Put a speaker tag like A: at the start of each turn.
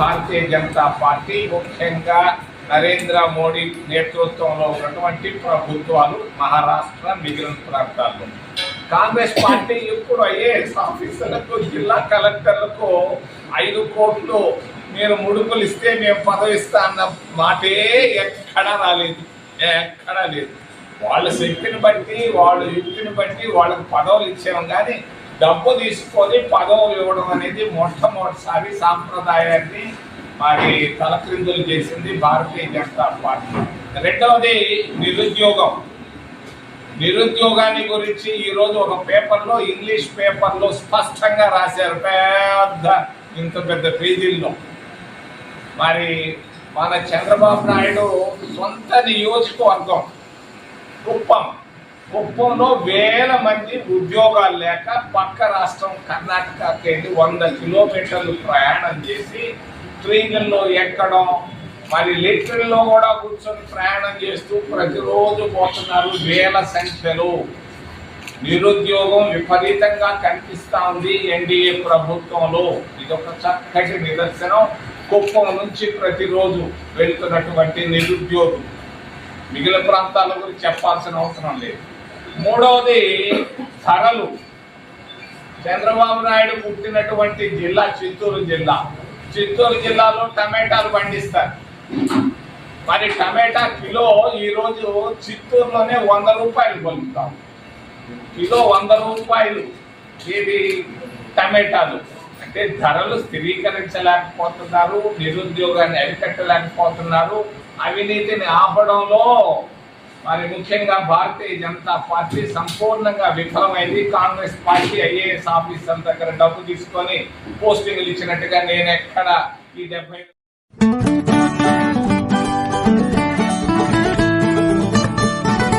A: Bharatiya Janata party ముఖ్యంగా నరేంద్ర మోడీ నేతృత్వంలో ఉన్నటువంటి ప్రభుత్వాలు మహారాష్ట్ర మిగిలిన ప్రాంతాల్లో. కాంగ్రెస్ పార్టీ ఇప్పుడు ఐఏఎస్ ఆఫీసర్లకు జిల్లా కలెక్టర్లకు ఐదు కోట్లు మీరు ముడుపులు ఇస్తే మేము పదవిస్తా అన్న మాటే ఎక్కడా రాలేదు ఎక్కడా లేదు. వాళ్ళ శక్తిని బట్టి వాళ్ళ యుక్తిని బట్టి వాళ్ళకి పదవులు ఇచ్చాం కానీ డబ్బు తీసుకొని పదవులు ఇవ్వడం అనేది మొట్టమొదటిసారి సాంప్రదాయాన్ని మరి తలక్రిందులు చేసింది భారతీయ జనతా పార్టీ. రెండవది నిరుద్యోగం. నిరుద్యోగాన్ని గురించి ఈరోజు ఒక పేపర్లో ఇంగ్లీష్ పేపర్లో స్పష్టంగా రాశారు. పెద్ద ఇంత పెద్ద పేజీల్లో. మరి మన చంద్రబాబు నాయుడు సొంత నియోజకవర్గం కుప్పం. కుప్పంలో వేల మంది ఉద్యోగాలు లేక పక్క రాష్ట్రం కర్ణాటకకి వెళ్ళి వంద కిలోమీటర్లు ప్రయాణం చేసి ట్రైన్లలో ఎక్కడం మరి లిటర్లో కూడా కూర్చొని ప్రయాణం చేస్తూ ప్రతిరోజు పోతున్నారు వేల సంఖ్యలో. నిరుద్యోగం విపరీతంగా కనిపిస్తూ ఉంది ఎన్డీఏ ప్రభుత్వంలో. ఇది ఒక చక్కటి నిదర్శనం. కుప్పం నుంచి ప్రతిరోజు వెళ్తున్నటువంటి నిరుద్యోగులు. మిగిలిన ప్రాంతాల గురించి చెప్పాల్సిన అవసరం లేదు. మూడవది ధరలు చంద్రబాబు నాయుడు పుట్టినటువంటి జిల్లా చిత్తూరు జిల్లా. చిత్తూరు జిల్లాలో టమాటాలు పండిస్తారు. మరి టమాటా కిలో ఈరోజు చిత్తూరులోనే వంద రూపాయలు పొందుతాం కిలో వంద రూపాయలు ఇది టమాటాలు. అంటే ధరలు స్థిరీకరించలేకపోతున్నారు నిరుద్యోగాన్ని అరికట్టలేకపోతున్నారు. అవినీతిని ఆపడంలో మరి ముఖ్యంగా భారతీయ జనతా పార్టీ సంపూర్ణంగా విఫలమైంది. కాంగ్రెస్ పార్టీ ఐఏఎస్ ఆఫీసర్ దగ్గర డబ్బు తీసుకొని పోస్టింగ్లు ఇచ్చినట్టుగా నేను ఎక్కడ ఈ డెబ్బై